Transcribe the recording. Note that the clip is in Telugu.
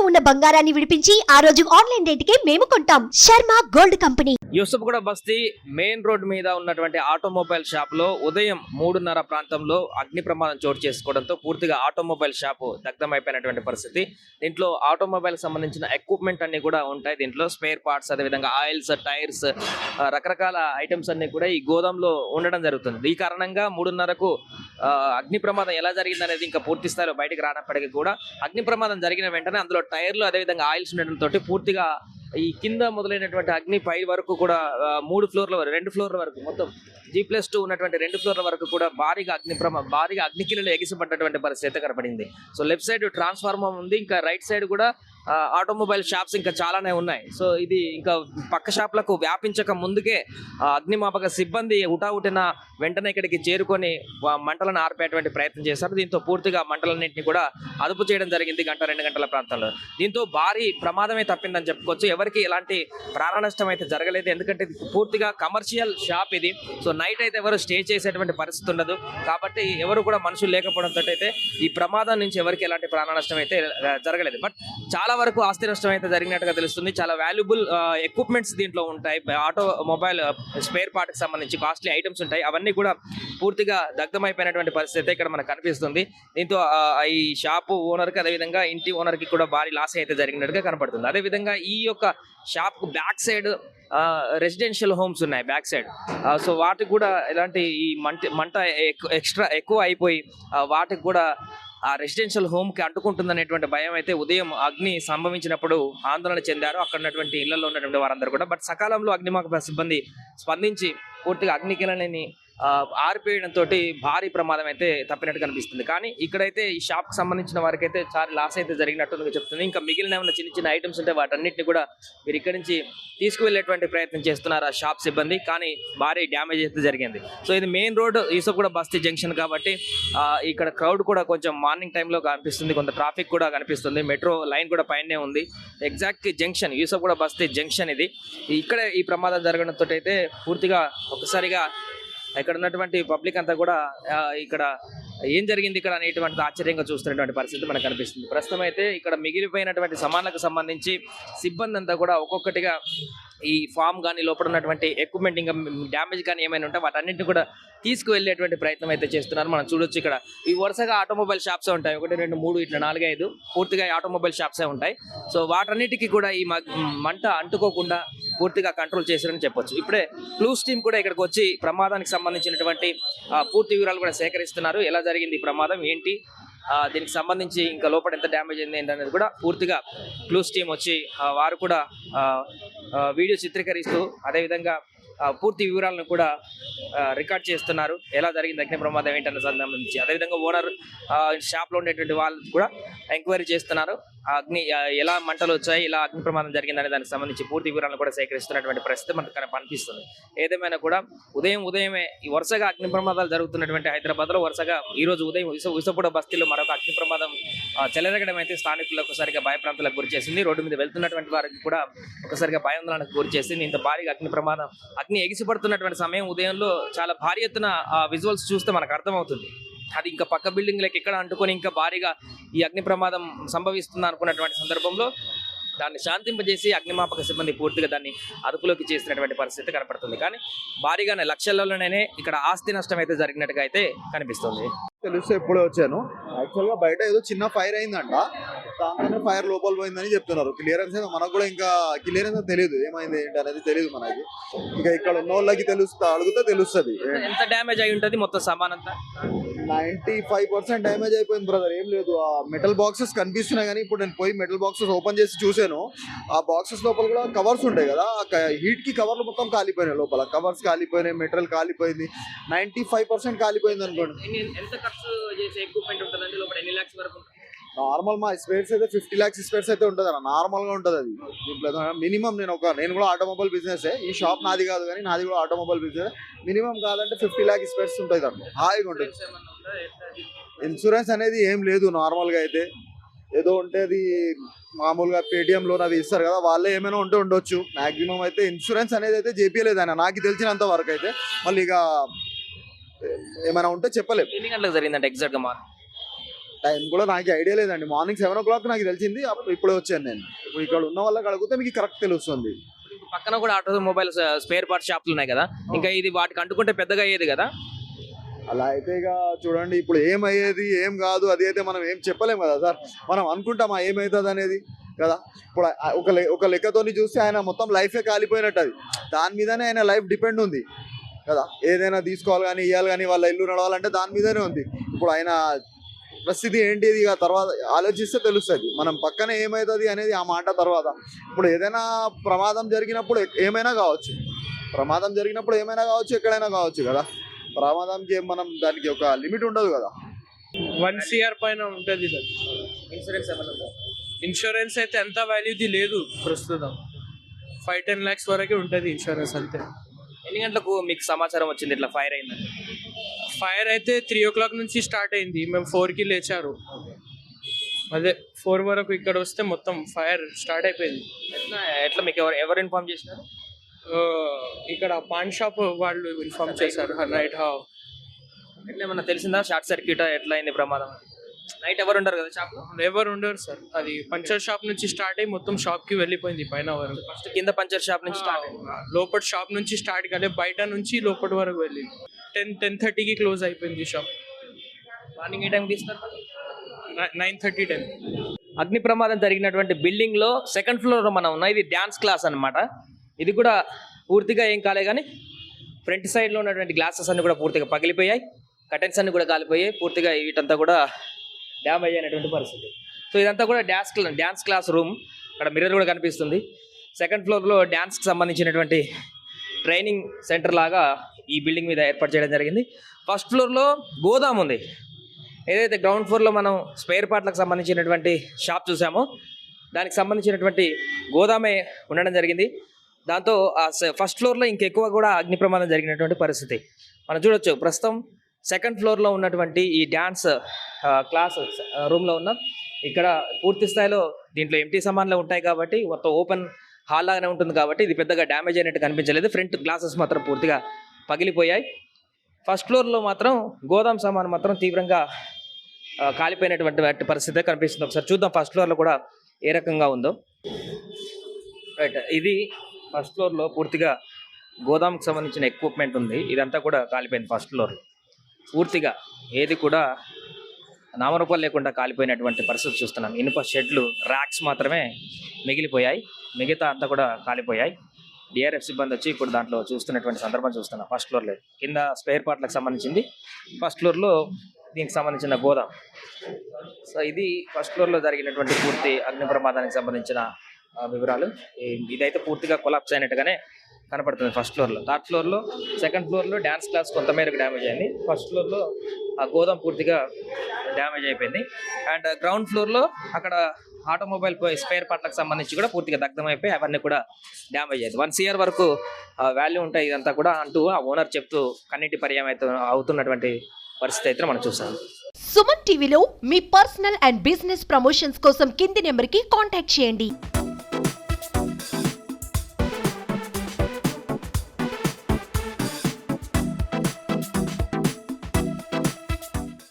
ఇంట్లో ఉన్న బంగారాన్ని విడిపించి ఆ రోజు ఆన్లైన్ రేటుకే మేము కొంటాం. Sharma gold company. యూసఫ్గూడ బస్తీ మెయిన్ రోడ్ మీద ఉన్నటువంటి ఆటోమొబైల్ షాప్లో ఉదయం మూడున్నర ప్రాంతంలో అగ్ని ప్రమాదం చోటు చేసుకోవడంతో పూర్తిగా ఆటోమొబైల్ షాప్ దగ్ధమైపోయినటువంటి పరిస్థితి. దీంట్లో ఆటోమొబైల్ సంబంధించిన ఎక్విప్మెంట్ అన్ని కూడా ఉంటాయి. దీంట్లో స్పేర్ పార్ట్స్ అదేవిధంగా ఆయిల్స్ టైర్స్ రకరకాల ఐటమ్స్ అన్ని కూడా ఈ గోదాంలో ఉండడం జరుగుతుంది. ఈ కారణంగా మూడున్నరకు అగ్ని ప్రమాదం ఎలా జరిగింది అనేది ఇంకా పూర్తి స్థాయిలో బయటకు రానప్పటికీ కూడా అగ్ని ప్రమాదం జరిగిన వెంటనే అందులో టైర్లు అదేవిధంగా ఆయిల్స్ ఉండడంతో పూర్తిగా ఈ కింద మొదలైనటువంటి అగ్ని పై వరకు కూడా మూడు ఫ్లోర్ల వరకు రెండు ఫ్లోర్ల వరకు మొత్తం జీ ప్లస్ టూ ఉన్నటువంటి రెండు ఫ్లోర్ల వరకు కూడా భారీగా అగ్ని ప్రమ భారీగా అగ్నికిలలో ఎగిసిపడ్డటువంటి పరిస్థితి కనపడింది. సో లెఫ్ట్ సైడ్ ట్రాన్స్ఫార్మర్ ఉంది ఇంకా రైట్ సైడ్ కూడా ఆటోమొబైల్ షాప్స్ ఇంకా చాలానే ఉన్నాయి. సో ఇది ఇంకా పక్క షాప్లకు వ్యాపించక ముందుకే అగ్నిమాపక సిబ్బంది ఉటావుటిన వెంటనే ఇక్కడికి చేరుకొని మంటలను ఆర్పేటువంటి ప్రయత్నం చేశారు. దీంతో పూర్తిగా మంటలన్నింటినీ కూడా అదుపు చేయడం జరిగింది గంట రెండు గంటల ప్రాంతంలో. దీంతో భారీ ప్రమాదమే తప్పిందని చెప్పుకోవచ్చు. ఎవరికి ఎలాంటి ప్రాణ నష్టం అయితే జరగలేదు. ఎందుకంటే ఇది పూర్తిగా కమర్షియల్ షాప్ ఇది. సో నైట్ అయితే ఎవరు స్టే చేసేటువంటి పరిస్థితి ఉండదు. కాబట్టి ఎవరు కూడా మనుషులు లేకపోవడంతో అయితే ఈ ప్రమాదం నుంచి ఎవరికి ఎలాంటి ప్రాణ నష్టం అయితే జరగలేదు. బట్ చాలా చాలా వరకు ఆస్తి నష్టం అయితే జరిగినట్టుగా తెలుస్తుంది. చాలా వాల్యుబుల్ ఎక్విప్మెంట్స్ దీంట్లో ఉంటాయి. ఆటో మొబైల్ స్పేర్ పార్ట్కి సంబంధించి కాస్ట్లీ ఐటమ్స్ ఉంటాయి. అవన్నీ కూడా పూర్తిగా దగ్ధమైపోయినటువంటి పరిస్థితి అయితే ఇక్కడ మనకు కనిపిస్తుంది. దీంతో ఈ షాపు ఓనర్కి అదేవిధంగా ఇంటి ఓనర్కి కూడా భారీ లాస్ అయితే జరిగినట్టుగా కనపడుతుంది. అదేవిధంగా ఈ యొక్క shop back side residential homes ఉన్నాయి బ్యాక్ సైడ్ సో వాటికి కూడా ఇలాంటి ఈ మంట మంట ఎక్స్ట్రా ఎక్కువ అయిపోయి వాటికి కూడా ఆ రెసిడెన్షియల్ హోమ్కి అంటుకుంటుందనేటువంటి భయం అయితే ఉదయం అగ్ని సంభవించినప్పుడు ఆందోళన చెందారు. అక్కడ ఉన్నటువంటి ఇళ్ళలో ఉన్నటువంటి వారందరూ కూడా. బట్ సకాలంలో అగ్నిమాపక సిబ్బంది స్పందించి పూర్తిగా అగ్నికిలని ఆరిపోయడంతో భారీ ప్రమాదం అయితే తప్పినట్టు కనిపిస్తుంది. కానీ ఇక్కడైతే ఈ షాప్కి సంబంధించిన వారికి అయితే చాలా లాస్ అయితే జరిగినట్టు చెప్తుంది. ఇంకా మిగిలిన ఏమైనా చిన్న చిన్న ఐటమ్స్ ఉంటే వాటన్నిటిని కూడా మీరు ఇక్కడి నుంచి తీసుకువెళ్ళేటువంటి ప్రయత్నం చేస్తున్నారు ఆ షాప్ సిబ్బంది. కానీ భారీ డ్యామేజ్ అయితే జరిగింది. సో ఇది మెయిన్ రోడ్ ఈసో కూడా బస్తీ జంక్షన్ కాబట్టి ఇక్కడ క్రౌడ్ కూడా కొంచెం మార్నింగ్ టైంలో కనిపిస్తుంది. కొంత ట్రాఫిక్ కూడా కనిపిస్తుంది. మెట్రో లైన్ కూడా పైనే ఉంది. ఎగ్జాక్ట్ జంక్షన్ యూసఫ్ కూడా బస్తీ జంక్షన్ ఇది. ఇక్కడ ఈ ప్రమాదం జరగడంతో అయితే పూర్తిగా ఒకసారిగా ఇక్కడ ఉన్నటువంటి పబ్లిక్ అంతా కూడా ఇక్కడ ఏం జరిగింది ఇక్కడ అనేటువంటి ఆశ్చర్యంగా చూస్తున్నటువంటి పరిస్థితి మనకు కనిపిస్తుంది. ప్రస్తుతం అయితే ఇక్కడ మిగిలిపోయినటువంటి సమాన్లకు సంబంధించి సిబ్బంది అంతా కూడా ఒక్కొక్కటిగా ఈ ఫామ్ కానీ లోపల ఉన్నటువంటి ఎక్విప్మెంట్ ఇంకా డ్యామేజ్ కానీ ఏమైనా ఉంటే వాటన్నింటిని కూడా తీసుకువెళ్ళేటువంటి ప్రయత్నం అయితే చేస్తున్నారు. మనం చూడొచ్చు ఇక్కడ. ఈ వరుసగా ఆటోమొబైల్ షాప్స్ ఉంటాయి? ఒకటి రెండు మూడు ఇట్లా నాలుగు ఐదు పూర్తిగా ఆటోమొబైల్ షాప్సే ఉంటాయి. సో వాటన్నిటికీ కూడా ఈ మ- మంట అంటుకోకుండా పూర్తిగా కంట్రోల్ చేశారని చెప్పొచ్చు. ఇప్పుడే క్లూస్ టీం కూడా ఇక్కడికి వచ్చి ప్రమాదానికి సంబంధించినటువంటి పూర్తి వివరాలు కూడా సేకరిస్తున్నారు. ఎలా జరిగింది ఈ ప్రమాదం? ఏంటి? దీనికి సంబంధించి ఇంకా లోపల ఎంత డ్యామేజ్ అయింది ఏంటనేది కూడా పూర్తిగా క్లూస్ టీం వచ్చి వారు కూడా వీడియో చిత్రీకరిస్తూ అదేవిధంగా పూర్తి వివరాలను కూడా రికార్డ్ చేస్తున్నారు. ఎలా జరిగింది అగ్ని ప్రమాదం ఏంటనే సంబంధించి. అదేవిధంగా ఓనర్ షాప్లో ఉండేటువంటి వాళ్ళు కూడా ఎంక్వైరీ చేస్తున్నారు. అగ్ని ఎలా మంటలు వచ్చాయి ఇలా అగ్ని ప్రమాదం జరిగిందనే దానికి సంబంధించి పూర్తి వివరాలను కూడా సేకరిస్తున్నటువంటి పరిస్థితి మనకు కనిపిస్తుంది. ఏదేమైనా కూడా ఉదయం ఉదయమే ఈ వరుసగా అగ్ని ప్రమాదాలు జరుగుతున్నటువంటి హైదరాబాద్లో వరుసగా ఈ రోజు ఉదయం విస విసపూడ బస్తీలో మరొక అగ్ని ప్రమాదం చెలరగడం అయితే స్థానికులకు సరిగా భయప్రాంతాలకు గురి చేసింది. రోడ్డు మీద వెళ్తున్నటువంటి వారికి కూడా ఒకసారిగా భయాందోళనకు గురి చేసింది. ఇంత భారీగా అగ్ని ప్రమాదం అగ్ని ఎగిసిపడుతున్నటువంటి సమయం ఉదయంలో చాలా భారీ ఎత్తున విజువల్స్ చూస్తే మనకు అర్థమవుతుంది. అది ఇంకా పక్క బిల్డింగ్లకు ఎక్కడ అంటుకొని ఇంకా భారీగా ఈ అగ్ని ప్రమాదం సంభవిస్తుంది అనుకున్నటువంటి సందర్భంలో దాన్ని శాంతింపజేసి అగ్నిమాపక సిబ్బంది పూర్తిగా దాన్ని అదుపులోకి చేసినటువంటి పరిస్థితి కనపడుతుంది. కానీ భారీగానే లక్షల్లోనే ఇక్కడ ఆస్తి నష్టం అయితే జరిగినట్టుగా అయితే కనిపిస్తుంది. తెలిస్తే ఎప్పుడో వచ్చాను. యాక్చువల్గా బయట ఏదో చిన్న ఫైర్ అయిందంట. దాంట్లోనే ఫైర్ లోపల పోయిందని చెప్తున్నారు. క్లియరెన్స్ అయితే మనకు కూడా ఇంకా క్లియరెన్స్ తెలియదు. ఏమైంది ఏంటి అనేది తెలియదు మనకి. ఇంకా ఇక్కడ ఉన్న వాళ్ళకి తెలుస్తా అడిగితే తెలుస్తుంది. ఎంత డ్యామేజ్ అయి ఉంటుంది మొత్తం సామాన్ అంతా నైన్టీ ఫైవ్ పర్సెంట్ డ్యామేజ్ అయిపోయింది బ్రదర్. ఏం లేదు. ఆ మెటల్ బాక్సెస్ కనిపిస్తున్నాయి కానీ ఇప్పుడు నేను పోయి మెటల్ బాక్సెస్ ఓపెన్ చేసి చూసాను ఆ బాక్సెస్ లోపల కూడా కవర్స్ ఉంటాయి కదా. ఆ హీట్కి కవర్లు మొత్తం కాలిపోయినాయి లోపల. కవర్స్ కాలిపోయినాయి మెటీరియల్ కాలిపోయింది. నైన్టీ ఫైవ్ పర్సెంట్ కాలిపోయింది అనుకోండి. ఎంత ఖర్చు చేసే ఎక్విప్మెంట్ ఉంటుందండి లోపల ఎన్ని లాక్స్ వరకు ఉంటుంది? నార్మల్ మా స్పేర్స్ అయితే ఫిఫ్టీ ల్యాక్స్ స్పేర్స్ అయితే ఉంటుంది అన్న నార్మల్గా ఉంటుంది అది. మినిమం నేను ఒక నేను కూడా ఆటోమొబైల్ బిజినెస్ ఈ షాప్ నాది కాదు కానీ నాది కూడా ఆటోమొబైల్ బిజినెస్ మినిమం కాదంటే ఫిఫ్టీ ల్యాక్ స్పేర్స్ ఉంటుంది దాంట్లో హాయిగా ఉంటుంది? ఇన్సూరెన్స్ అనేది ఏం లేదు నార్మల్గా అయితే. ఏదో ఉంటే అది మామూలుగా పేటిఎం లోన్ అవి ఇస్తారు కదా వాళ్ళే ఏమైనా ఉంటే ఉండొచ్చు. మాక్సిమం అయితే ఇన్సూరెన్స్ అనేది అయితే చేపియలేదు ఆయన నాకు తెలిసినంత వరకు అయితే. మళ్ళీ ఇక ఏమైనా ఉంటే చెప్పలేము ఎన్ని గంటలకు జరిగిందంటే ఎగ్జాక్ట్గా మార్నింగ్ టైం కూడా నాకు ఐడియా లేదండి. మార్నింగ్ సెవెన్ ఓ క్లాక్ నాకు తెలిసింది. అప్పుడు ఇప్పుడే వచ్చాను నేను. ఇప్పుడు ఇక్కడ ఉన్న వాళ్ళకి అడిగితే మీకు కరెక్ట్ తెలుస్తుంది. పక్కన కూడా ఆటోమొబైల్ స్పేర్ పార్ట్ షాపులు ఉన్నాయి కదా? ఇంకా ఇది వాటికి అంటుకుంటే పెద్దగా అయ్యేది కదా? అలా అయితే ఇక చూడండి ఇప్పుడు ఏమయ్యేది ఏం కాదు అది అయితే మనం ఏం చెప్పలేం కదా సార్. మనం అనుకుంటామా ఏమవుతుంది అనేది కదా. ఇప్పుడు ఒక ఒక లెక్కతోని చూస్తే ఆయన మొత్తం లైఫే కాలిపోయినట్టు అది. దాని మీదనే ఆయన లైఫ్ డిపెండ్ ఉంది కదా. ఏదైనా తీసుకోవాలి కానీ ఇవ్వాలి కానీ వాళ్ళ ఇల్లు నడవాలంటే దాని మీదనే ఉంది. ఇప్పుడు ఆయన పరిస్థితి ఏంటిది? ఇక తర్వాత ఆలోచిస్తే తెలుస్తుంది. మనం పక్కన ఏమవుతుంది అనేది ఆ మాట తర్వాత. ఇప్పుడు ఏదైనా ప్రమాదం జరిగినప్పుడు ఏమైనా కావచ్చు. ప్రమాదం జరిగినప్పుడు ఏమైనా కావచ్చు ఎక్కడైనా కావచ్చు కదా. ప్రమాదంకి ఏం మనం దానికి ఒక లిమిట్ ఉండదు కదా. వన్ సిఆర్ పైన ఉంటుంది సార్. ఇన్సూరెన్స్ ఇన్సూరెన్స్ అయితే ఎంత వాల్యూది లేదు ప్రస్తుతం. ఫైవ్ టెన్ ల్యాక్స్ వరకే ఉంటుంది ఇన్సూరెన్స్ అంతే. ఎన్ని గంటలకు మీకు సమాచారం వచ్చింది? ఇట్లా ఫైర్ అయిందని. ఫైర్ అయితే త్రీ ఓ క్లాక్ నుంచి స్టార్ట్ అయింది. మేము ఫోర్కి లేచారు. అదే ఫోర్ వరకు ఇక్కడ వస్తే మొత్తం ఫైర్ స్టార్ట్ అయిపోయింది. ఎట్లా ఎట్లా మీకు ఎవరు ఎవరు ఇన్ఫార్మ్ చేసినారు? ఆ, ఇక్కడ పాన్ షాప్ వాళ్ళు ఇన్ఫార్మ్ చేశారు. నైట్ హా? ఎట్లా ఏమన్నా తెలిసిందా? Short circuit? ఎట్లా అయింది ప్రమాదం? నైట్ ఎవరు ఉండరు కదా షాప్ ఎవరు ఉండరు సార్. అది పంచర్ షాప్ నుంచి స్టార్ట్ అయ్యి మొత్తం షాప్కి వెళ్ళిపోయింది పైన వరకు. ఫస్ట్ కింద పంచర్ షాప్ నుంచి స్టార్ట్ అయింది. లోపల షాప్ నుంచి స్టార్ట్ కాలే బయట నుంచి లోపల వరకు వెళ్ళింది. టెన్ టెన్ థర్టీకి క్లోజ్ అయిపోయింది షాప్ మార్నింగ్ ఏ టైం తీస్తారు? నైన్ థర్టీ టెన్ అగ్ని ప్రమాదం జరిగినటువంటి బిల్డింగ్లో సెకండ్ ఫ్లోర్ మనం ఉన్నాం. ఇది డ్యాన్స్ క్లాస్ అన్నమాట. ఇది కూడా పూర్తిగా ఏం కాలే కానీ ఫ్రంట్ సైడ్లో ఉన్నటువంటి గ్లాసెస్ అన్ని కూడా పూర్తిగా పగిలిపోయాయి. కటన్స్ అన్ని కూడా కాలిపోయాయి. పూర్తిగా వీటంతా కూడా డ్యామేజ్ అయినటువంటి పరిస్థితి. సో ఇదంతా కూడా డ్యాన్స్ డ్యాన్స్ క్లాస్ రూమ్ ఇక్కడ మిర్రర్ కూడా కనిపిస్తుంది. సెకండ్ ఫ్లోర్లో డ్యాన్స్కి సంబంధించినటువంటి ట్రైనింగ్ సెంటర్ లాగా ఈ బిల్డింగ్ మీద ఏర్పాటు చేయడం జరిగింది. ఫస్ట్ ఫ్లోర్లో గోదాం ఉంది. ఏదైతే గ్రౌండ్ ఫ్లోర్లో మనం స్పేర్ పార్ట్లకు సంబంధించినటువంటి షాప్ చూసామో దానికి సంబంధించినటువంటి గోదామే ఉండడం జరిగింది. దాంతో ఆ స- ఫస్ట్ ఫ్లోర్లో ఇంకెక్కువ కూడా అగ్ని ప్రమాదం జరిగినటువంటి పరిస్థితి. మనం చూడొచ్చు ప్రస్తుతం సెకండ్ ఫ్లోర్లో ఉన్నటువంటి ఈ డ్యాన్స్ క్లాస్ రూమ్లో ఉన్నాం ఇక్కడ పూర్తి స్థాయిలో దీంట్లో ఎంటీ సామాన్లు ఉంటాయి కాబట్టి మొత్తం ఓపెన్ హాల్ లాగానే ఉంటుంది కాబట్టి ఇది పెద్దగా డ్యామేజ్ అయినట్టు కనిపించలేదు. ఫ్రంట్ గ్లాసెస్ మాత్రం పూర్తిగా పగిలిపోయాయి. ఫస్ట్ ఫ్లోర్లో మాత్రం గోదాం సామాన్ మాత్రం తీవ్రంగా కాలిపోయినటువంటి వాటి పరిస్థితి కనిపిస్తుంది. ఒకసారి చూద్దాం ఫస్ట్ ఫ్లోర్లో కూడా ఏ రకంగా ఉందో. రైట్ ఇది ఫస్ట్ ఫ్లోర్లో పూర్తిగా గోదాంకి సంబంధించిన ఎక్విప్మెంట్ ఉంది. ఇదంతా కూడా కాలిపోయింది ఫస్ట్ ఫ్లోర్ పూర్తిగా ఏది కూడా నామరూపాలు లేకుండా కాలిపోయినటువంటి పరిస్థితి చూస్తున్నాం. ఇనుప షెడ్లు ర్యాక్స్ మాత్రమే మిగిలిపోయాయి. మిగతా అంతా కూడా కాలిపోయాయి. డిఆర్ఎఫ్ సిబ్బంది వచ్చి ఇప్పుడు దాంట్లో చూస్తున్నటువంటి సందర్భం చూస్తున్నాం. ఫస్ట్ ఫ్లోర్లో కింద స్పేర్ పార్ట్లకు సంబంధించింది. ఫస్ట్ ఫ్లోర్లో దీనికి సంబంధించిన గోదాం. సో ఇది ఫస్ట్ ఫ్లోర్లో జరిగినటువంటి పూర్తి అగ్ని ప్రమాదానికి సంబంధించిన వివరాలు. ఇదైతే పూర్తిగా కొలాప్స్ అయినట్టుగానే కనపడుతుంది ఫస్ట్ ఫ్లోర్లో థర్డ్ ఫ్లోర్లో సెకండ్ ఫ్లోర్లో డ్యాన్స్ క్లాస్ కొంతమేరకు డ్యామేజ్ అయింది. ఫస్ట్ ఫ్లోర్లో ఆ గోదాం పూర్తిగా డ్యామేజ్ అయిపోయింది. అండ్ గ్రౌండ్ ఫ్లోర్లో అక్కడ ఆటోమొబైల్ స్పేర్ పార్ట్లకు సంబంధించి కూడా పూర్తిగా దగ్ధమైపోయి అవన్నీ కూడా డ్యామేజ్ అయ్యింది వన్ ఇయర్ వరకు వాల్యూ ఉంటాయి ఇదంతా కూడా అంటూ ఆ ఓనర్ చెప్తూ కన్నిటి పర్యాయం అయితే అవుతున్నటువంటి పరిస్థితి అయితే మనం చూసాం. సుమన్ టీవీలో మీ పర్సనల్ అండ్ బిజినెస్ ప్రమోషన్స్ కోసం కింది నెంబర్కి కాంటాక్ట్ చేయండి.